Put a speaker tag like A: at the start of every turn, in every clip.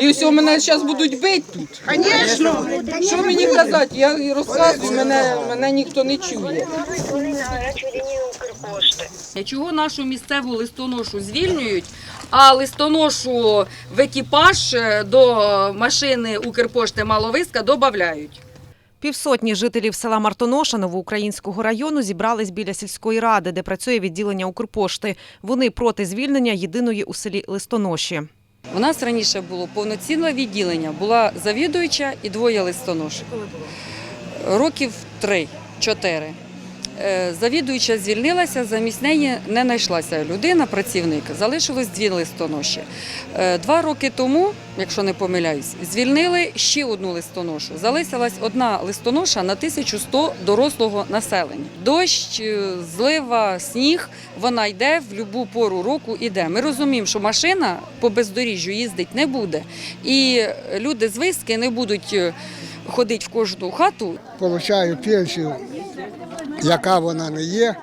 A: І ось мене зараз будуть бити тут. Звісно. Що мені казати? Я розказую, мене, мене ніхто не чує.
B: Укрпошти.
A: Чого нашу місцеву листоношу звільнюють, а листоношу в екіпаж е, до машини Укрпошти Маловиска додають?
C: Півсотні жителів села Мартоноша Новоукраїнського району зібрались біля сільської ради, де працює відділення Укрпошти. Вони проти звільнення єдиної у селі Листоноші.
A: У нас раніше було повноцінне відділення, була завідуюча і двоє листоношок. Років три-чотири. Е, Завідуюча звільнилася, замість неї не знайшлася людина, працівник. Залишилось дві листоноші. Е, Два роки тому, якщо не помиляюсь, звільнили ще одну листоношу. Залишилась одна листоноша на 1100 дорослого населення. Дощ, е, злива, сніг, вона йде в будь-яку пору року. Іде. Ми розуміємо, що машина по бездоріжжю їздить не буде, і люди з виски не будуть ходити в кожну хату
D: получаю пенсію, яка вона не є.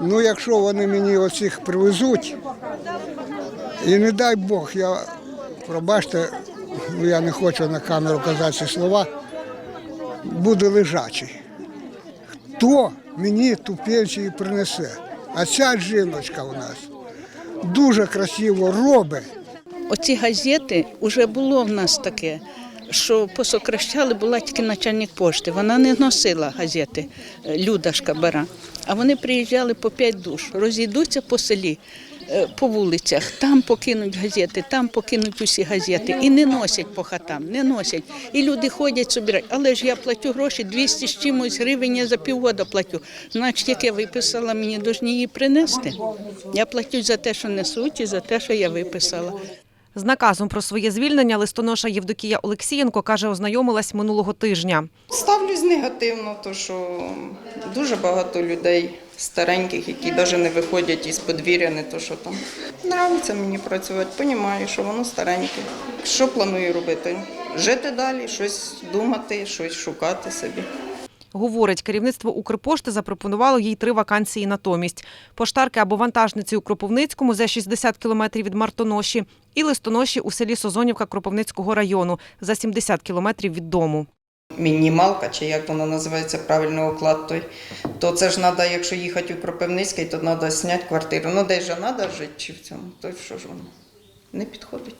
D: Ну, якщо вони мені оцих привезуть, і не дай Бог, я, пробачте, ну, я не хочу на камеру казати ці слова, буде лежачий. Хто мені ту пенсію принесе? А ця жіночка у нас дуже красиво робить.
E: Оці газети вже було в нас таке, що посокращали, була тільки начальник пошти. Вона не носила газети е, Люда Шкабара. А вони приїжджали по п'ять душ, розійдуться по селі, е, по вулицях, там покинуть газети, там покинуть усі газети. І не носять по хатам, не носять. І люди ходять собі, але ж я платю гроші 200 з чимось гривень, я за півгода платю. Значить, як я виписала, мені повинні її принести. Я платю за те, що несуть, і за те, що я виписала.
C: З наказом про своє звільнення листоноша Євдокія Олексієнко каже, ознайомилась минулого тижня.
F: Ставлюсь негативно, то що дуже багато людей стареньких, які навіть не виходять із подвір'я, не то що там. Нравиться мені працювати, розумію, що воно стареньке. Що планую робити? Жити далі, щось думати, щось шукати собі.
C: Говорить, керівництво Укрпошти запропонувало їй три вакансії натомість: поштарки або вантажниці у Кропивницькому за 60 кілометрів від Мартоноші і листоноші у селі Созонівка Кропивницького району за 70 кілометрів від дому.
F: Мінімалка, чи як воно називається правильно оклад той, то це ж треба, якщо їхати у Кропивницький, то треба зняти квартиру. Ну де ж треба жити чи в цьому, то що ж воно не підходить.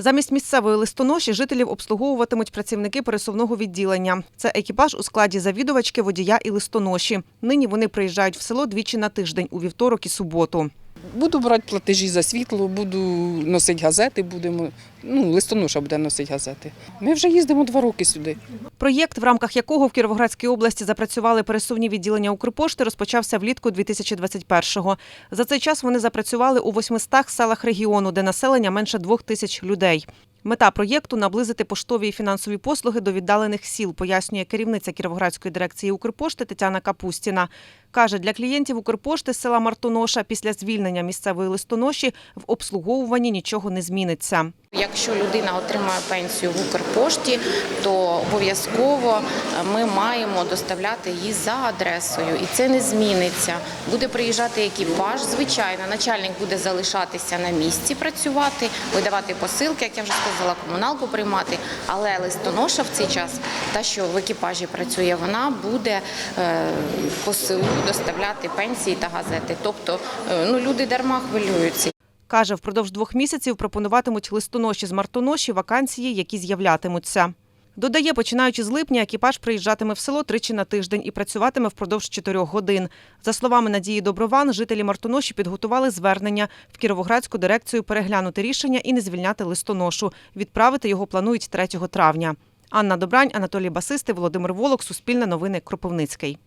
C: Замість місцевої листоноші жителів обслуговуватимуть працівники пересувного відділення. Це екіпаж у складі завідувачки, водія і листоноші. Нині вони приїжджають в село двічі на тиждень у вівторок і суботу.
G: Буду брати платежі за світло, буду носити газети, будемо. Ну, листоноша буде носити газети. Ми вже їздимо два роки сюди.
C: Проєкт, в рамках якого в Кіровоградській області запрацювали пересувні відділення Укрпошти, розпочався влітку 2021-го. За цей час вони запрацювали у 800 селах регіону, де населення менше двох тисяч людей. Мета проєкту наблизити поштові і фінансові послуги до віддалених сіл, пояснює керівниця Кіровоградської дирекції Укрпошти Тетяна Капустіна. Каже, для клієнтів Укрпошти з села Мартоноша після звільнення місцевої листоноші в обслуговуванні нічого не зміниться.
H: Якщо людина отримує пенсію в Укрпошті, то обов'язково ми маємо доставляти її за адресою, і це не зміниться. Буде приїжджати екіпаж. Звичайно, начальник буде залишатися на місці, працювати, видавати посилки, як я вже сказала, комуналку приймати. Але листоноша в цей час, та що в екіпажі працює, вона буде е, по селу доставляти пенсії та газети. Тобто е, ну люди дарма хвилюються.
C: Каже, впродовж двох місяців пропонуватимуть листоноші з мартоноші вакансії, які з'являтимуться. Додає, починаючи з липня, екіпаж приїжджатиме в село тричі на тиждень і працюватиме впродовж чотирьох годин. За словами Надії Доброван, жителі Мартоноші підготували звернення в Кіровоградську дирекцію переглянути рішення і не звільняти листоношу. Відправити його планують 3 травня. Анна Добрань, Анатолій Басисти, Володимир Волок, Суспільне новини, Кропивницький.